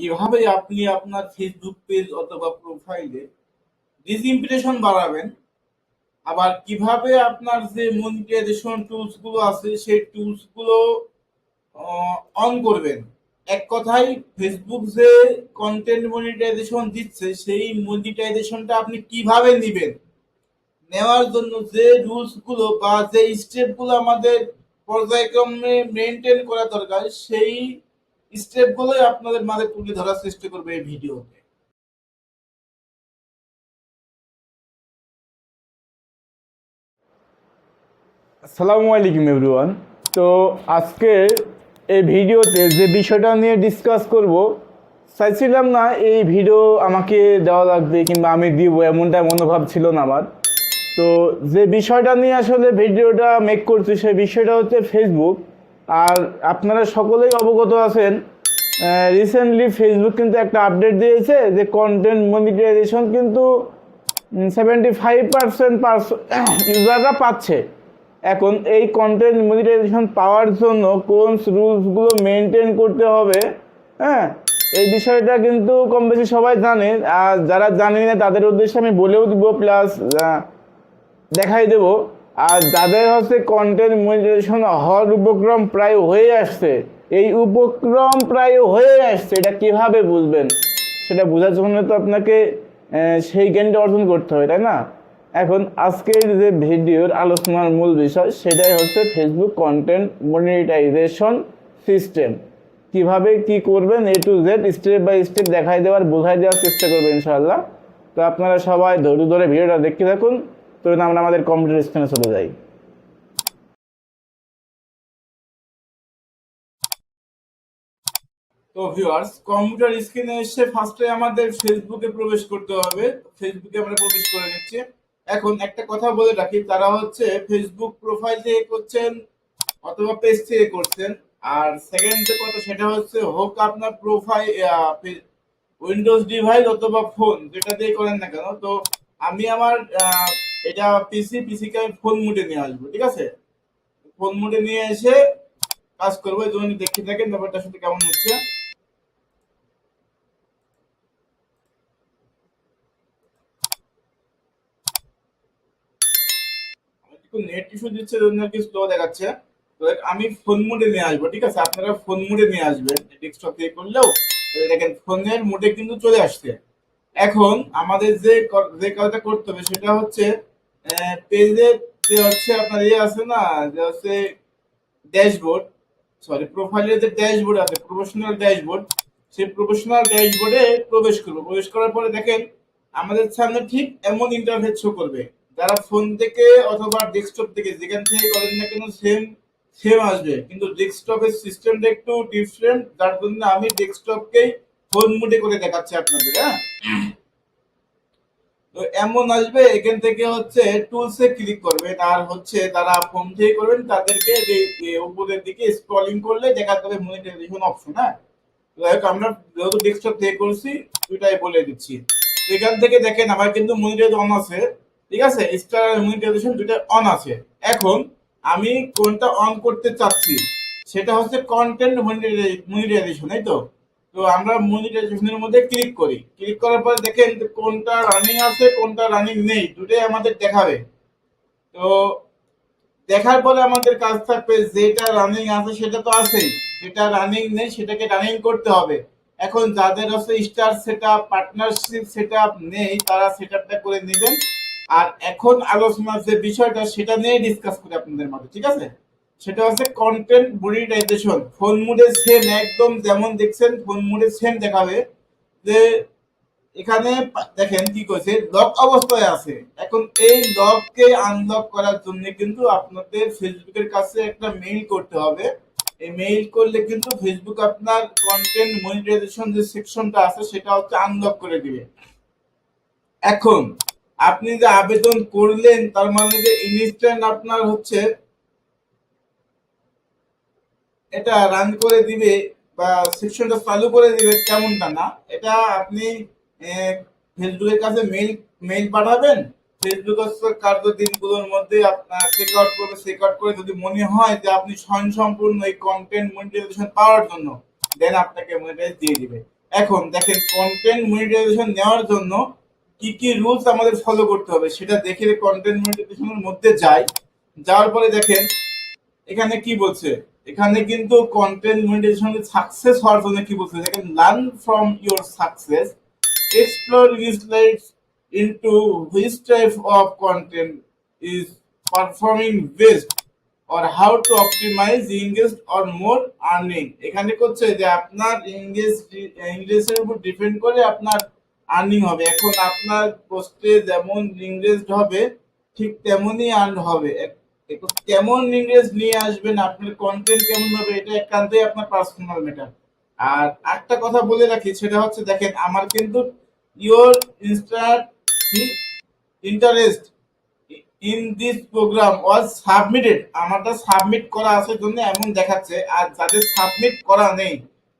কীভাবে আপনি আপনার ফেসবুক পেজ অথবা প্রোফাইলে ডিসইমপ্রেশন বাড়াবেন। আবার কীভাবে আপনার যে মনিটাইজেশন টুলসগুলো আছে, সেই টুলসগুলো অন করবেন। এক কথায় ফেসবুক যে কন্টেন্ট মনিটাইজেশন দিচ্ছে, সেই মনিটাইজেশনটা আপনি কীভাবে নেবেন? নেওয়ার জন্য যে রুলসগুলো বা যে স্টেপগুলো আমাদের পর্যায়ক্রমে মেনটেন করা দরকার, সেই স্টেপ গুলোই আপনাদের মাঝে তুলে ধরার চেষ্টা করবে এই ভিডিওতে। আসসালামু আলাইকুম এভরিওয়ান তো আজকে এই ভিডিওতে যে বিষয়টা নিয়ে ডিসকাস করব, চাইছিলাম না এই ভিডিও আমাকে দেওয়া লাগবে কিংবা আমি দিব, এমনটা মনোভাব ছিল না আমার। তো যে বিষয়টা নিয়ে আসলে ভিডিওটা মেক করছি, সেই বিষয়টা হচ্ছে ফেসবুক আর আপনারা সকলেই অবগত আছেন রিসেন্টলি ফেসবুক কিন্তু একটা আপডেট দিয়েছে যে কন্টেন্ট মনিটাইজেশন কিন্তু সেভেন্টি ফাইভ পার্সেন্ট ইউজাররা পাচ্ছে। এখন এই কন্টেন্ট মনিটাইজেশন পাওয়ার জন্য কোন রুলসগুলো মেনটেন করতে হবে হ্যাঁ? এই বিষয়টা কিন্তু কম বেশি সবাই জানে। আর যারা জানে না তাদের উদ্দেশ্যে আমি বলেও দিব প্লাস দেখাই দেব। আর যাদের হচ্ছে কন্টেন্ট মনিটাইজেশন হওয়ার উপক্রম প্রায় হয়ে আসছে, এই উপক্রম প্রায় হয়ে আসছে, এটা কীভাবে বুঝবেন? সেটা বোঝার জন্য তো আপনাকে সেই জ্ঞানটা অর্জন করতে হবে, তাই না? এখন আজকের যে ভিডিওর আলোচনার মূল বিষয়, সেটাই হচ্ছে ফেসবুক কন্টেন্ট মনিটাইজেশন সিস্টেম কীভাবে কি করবেন A to Z step by step দেখাই দেওয়ার, বোঝাই দেওয়ার চেষ্টা করবেন, ইনশাআল্লাহ। তো আপনারা সবাই ধৈর্য ধরে ভিডিওটা দেখতে থাকুন। তো আমরা আমাদের কম্পিউটার স্ক্রিনে চলে যাই তো ভিউয়ার্স কম্পিউটার স্ক্রিনে এসে ফার্স্টে আমাদের ফেসবুকে প্রবেশ করতে হবে। ফেসবুকে আমরা প্রবেশ করে নিচ্ছি। এখন একটা কথা বলে রাখি তারা হচ্ছে ফেসবুক প্রোফাইল থেকে করছেন অথবা পেজ থেকে করছেন, আর সেকেন্ড যে কথা সেটা হচ্ছে, হোক আপনার প্রোফাইল উইন্ডোজ ডিভাইস অথবা ফোন যেটা দিয়ে করেন না কেন, তো আমি আমার এটা পিসি পিসিকে আমি ফোন মুডে নিয়ে আসব, ঠিক আছে? ফোন মুডে নিয়ে এসে কাজ করব, এই জন্য দেখতে থাকেন ব্যাপারটা সাথে কেমন হচ্ছে। নেট ইস্যু দিচ্ছে জন্য কি স্লো দেখাচ্ছে। তো আমি ফোন মোডে নিয়ে আসব, ঠিক আছে? আপনারা ফোন মোডে নিয়ে আসবেন ডেস্কটপ দিয়ে করলেও। দেখেন ফোনের মোডে কিন্তু চলে আসছে। এখন আমাদের যে যে কাজটা করতে হবে, সেটা হচ্ছে পেজের যে হচ্ছে আপনার ইয়ে আছে না, যে হচ্ছে ড্যাশবোর্ড সরি প্রোফাইলের যে ড্যাশবোর্ড আছে প্রফেশনাল ড্যাশবোর্ড সেই প্রফেশনাল ড্যাশবোর্ডে প্রবেশ করব। প্রবেশ করার পরে দেখেন, আমাদের সামনে ঠিক এমন ইন্টারফেস শো করবে। যারা ফোন থেকে অথবা ডেস্কটপ থেকে যেখান থেকে করেন না কেন সেম সেম আসবে। কিন্তু ডেস্কটপের সিস্টেমটা একটু ডিফারেন্ট যার জন্য আমি ডেস্কটপকেই ফোন মুডে করে দেখাচ্ছি আপনাদের হ্যাঁ? তো এমন আসবে, এখান থেকে হচ্ছে টুলসে ক্লিক করবেন আর হচ্ছে তারা ফোন থেকে করবেন তাদেরকে যে উপরের দিকে স্ক্রলিং করলে দেখা যাবে মনিটাইজেশন অপশন হ্যাঁ? যাই আমরা যেহেতু ডেস্কটপ থেকে করছি, দুইটাই বলে দিচ্ছি। এখান থেকে দেখেন, আমার কিন্তু মনিটাইজ অন আছে, ঠিক আছে? স্টার আর মনিটাইজেশন দুইটা অন আছে। এখন আমি কোনটা অন করতে চাচ্ছি, সেটা হচ্ছে কন্টেন্ট মনিটাইজেশন তাই তো? তো আমরা মনিটাইজেশনের মধ্যে ক্লিক করি। ক্লিক করার পরে দেখেন কোনটা রানিং আছে, কোনটা রানিং নেই। দুটোই আমাদের দেখাবে। তো দেখার পরে আমাদের কাজ থাকবে, যেটা রানিং আছে সেটা তো আছেই। যেটা রানিং নেই সেটাকে রানিং করতে হবে। এখন যাদের হচ্ছে star set up partnership set up নেই, তারা সেট আপটা করে নেবেন। আর এখন আলোচনার যে বিষয়টা, সেটা নিয়ে ডিসকাস করি আপনাদের মাঝে, ঠিক আছে? সেটা হচ্ছে কন্টেন্ট মনিটাইজেশন ফোন মুডে সেম একদম যেমন দেখছেন ফোন মুডে সেম দেখাবে। যে এখানে দেখেন কি করেছে লক অবস্থায় আছে। এখন এই লককে আনলক করার জন্য কিন্তু আপনাদের ফেসবুকের কাছে একটা মেইল করতে হবে। এই মেইল করলে কিন্তু ফেসবুক আপনার কন্টেন্ট মনিটাইজেশন যে সেকশনটা আছে, সেটা হচ্ছে আনলক করে দিবে। এখন আপনি যে আবেদন করলেন, তার মানে যে ইনস্ট্যান্ট আপনার হচ্ছে এটা রান করে দিবে বা সেকশনটা চালু করে দিবে কেমনটা না। এটা আপনি ফেসবুকের কাছে মেইল মেইল পাঠাবেন। ফেসবুক কার্য দিনগুলোর মধ্যে আপনার চেক আউট করবে চেক আউট করে যদি মনে হয় যে আপনি স্বয়ংসম্পূর্ণ এই কন্টেন্ট মনিটাইজেশন পাওয়ার জন্য দেন আপনাকে মনিটাইজ দিয়ে দিবে। এখন দেখেন কন্টেন্ট মনিটাইজেশন নেওয়ার জন্য কি কি রুলস আমাদের ফলো করতে হবে সেটা দেখে কন্টেন্ট মনিটাইজেশনের মধ্যে যাই। যাওয়ার পরে দেখেন, এখানে কি বলছে? এখানে কিন্তু কন্টেন্ট মনিটাইজেশন সাকসেস হওয়ার জন্য কি বলছে? দেখেন learn from your success explore results into which type of content is performing best or how to optimize engaged or more earning এখানে করছে যে আপনার ইংলিশ ইংলিশের উপর ডিপেন্ড করে আপনার আর্নিং হবে। এখন আপনার পোস্টে যেমন ইংরেজ হবে, ঠিক তেমনই আর্ন হবে। কেমন ইংরেজ নিয়ে আসবেন, আপনার কন্টেন্ট কেমন হবে, এটা একান্তই আপনার পার্সোনাল ম্যাটার আর একটা কথা বলে রাখি, সেটা হচ্ছে দেখেন, আমার কিন্তু your instant interest in this programme was submitted আমারটা সাবমিট করা আছে জন্য এমন দেখাচ্ছে, আর যাদের সাবমিট করা নেই,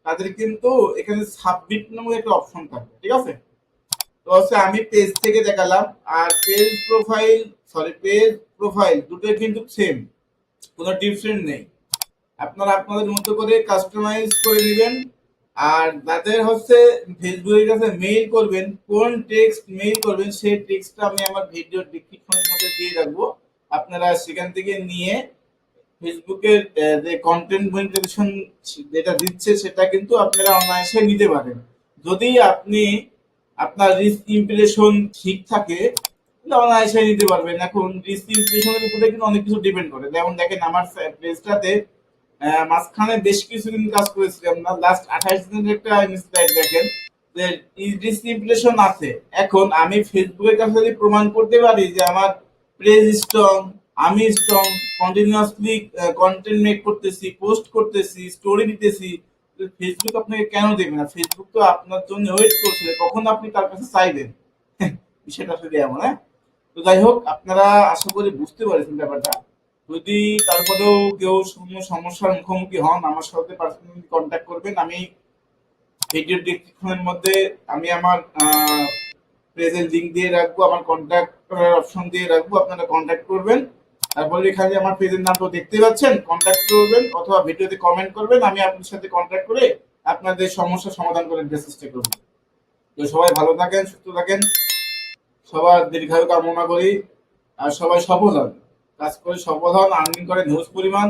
তাদের কিন্তু এখানে সাবমিট নামে একটা অপশন থাকবে, ঠিক আছে? তো আমি পেজ থেকে দেখালাম আর page profile sorry page profile দুটোই কিন্তু সেম কোনো ডিফারেন্ট নেই। আপনারা আপনাদের মতো করে কাস্টমাইজ করে নেবেন আর যাদের হচ্ছে ফেসবুকের কাছে মেইল করবেন, কোন টেক্সট মেইল করবেন, সেই টেক্সটটা আমি আমার ভিডিও ডিসক্রিপশনের মধ্যে দিয়ে রাখব। আপনারা সেখান থেকে নিয়ে ফেসবুকের যে কন্টেন্ট মনিটাইজেশন যেটা দিচ্ছে, সেটা কিন্তু আপনারা অনায়াসে নিতে পারেন। যদি আপনি আপনার রিস্ক ইমপ্রেশন ঠিক থাকে তাহলে অনায়াসে নিতে পারবেন। এখন রিস্ক ইমপ্রেশনের উপরে কিন্তু অনেক কিছু ডিপেন্ড করে। যেমন দেখেন, আমার পেজটাতে মাঝখানে বেশ কিছুদিন কাজ করেছিলাম না লাস্ট আঠাশ দিনের একটা ইনস্টাইট দেখেন যে রিস্ক ইমপ্রেশন আছে। এখন আমি ফেসবুকের কাছে যদি প্রমাণ করতে পারি যে আমার প্রেজ স্ট্রং আমি স্ট্রং কন্টিনিউয়াসলি কন্টেন্ট মেক করতেছি পোস্ট করতেছি স্টোরি দিতেছি ফেসবুক আপনাকে কেন দেবে না? ফেসবুক তো আপনার জন্য ওয়েট করছে, কখন আপনি তার কাছে চাইবেন? বিষয়টা আসলে এমন হ্যাঁ? তো যাই হোক, আপনারা আশা করি বুঝতে পারছেন ব্যাপারটা। যদি তারপরেও কেউ কোনো সমস্যার মুখোমুখি হন, আমার সাথে পার্সোনালি কন্ট্যাক্ট করবেন। আমি ভিডিও ডিসক্রিপশনের মধ্যে, আমি আমার প্রেজেন্ট লিঙ্ক দিয়ে রাখব, আমার কন্ট্যাক্ট অপশন দিয়ে রাখব, আপনারা কন্ট্যাক্ট করবেন। তারপরে এখানে আমার পেজের নাম তো দেখতে পাচ্ছেন কন্ট্যাক্ট করবেন অথবা ভিডিওতে কমেন্ট করবেন, আমি আপনার সাথে কন্ট্যাক্ট করে আপনাদের সমস্যা সমাধান করে দেওয়ার চেষ্টা করব। তো সবাই ভালো থাকেন, সুস্থ থাকেন, সবার দীর্ঘায়ু কামনা করি, আর সবাই সফল হন। কাজ করে সফল হন আর্নিং করে নিউজ পরিমাণ।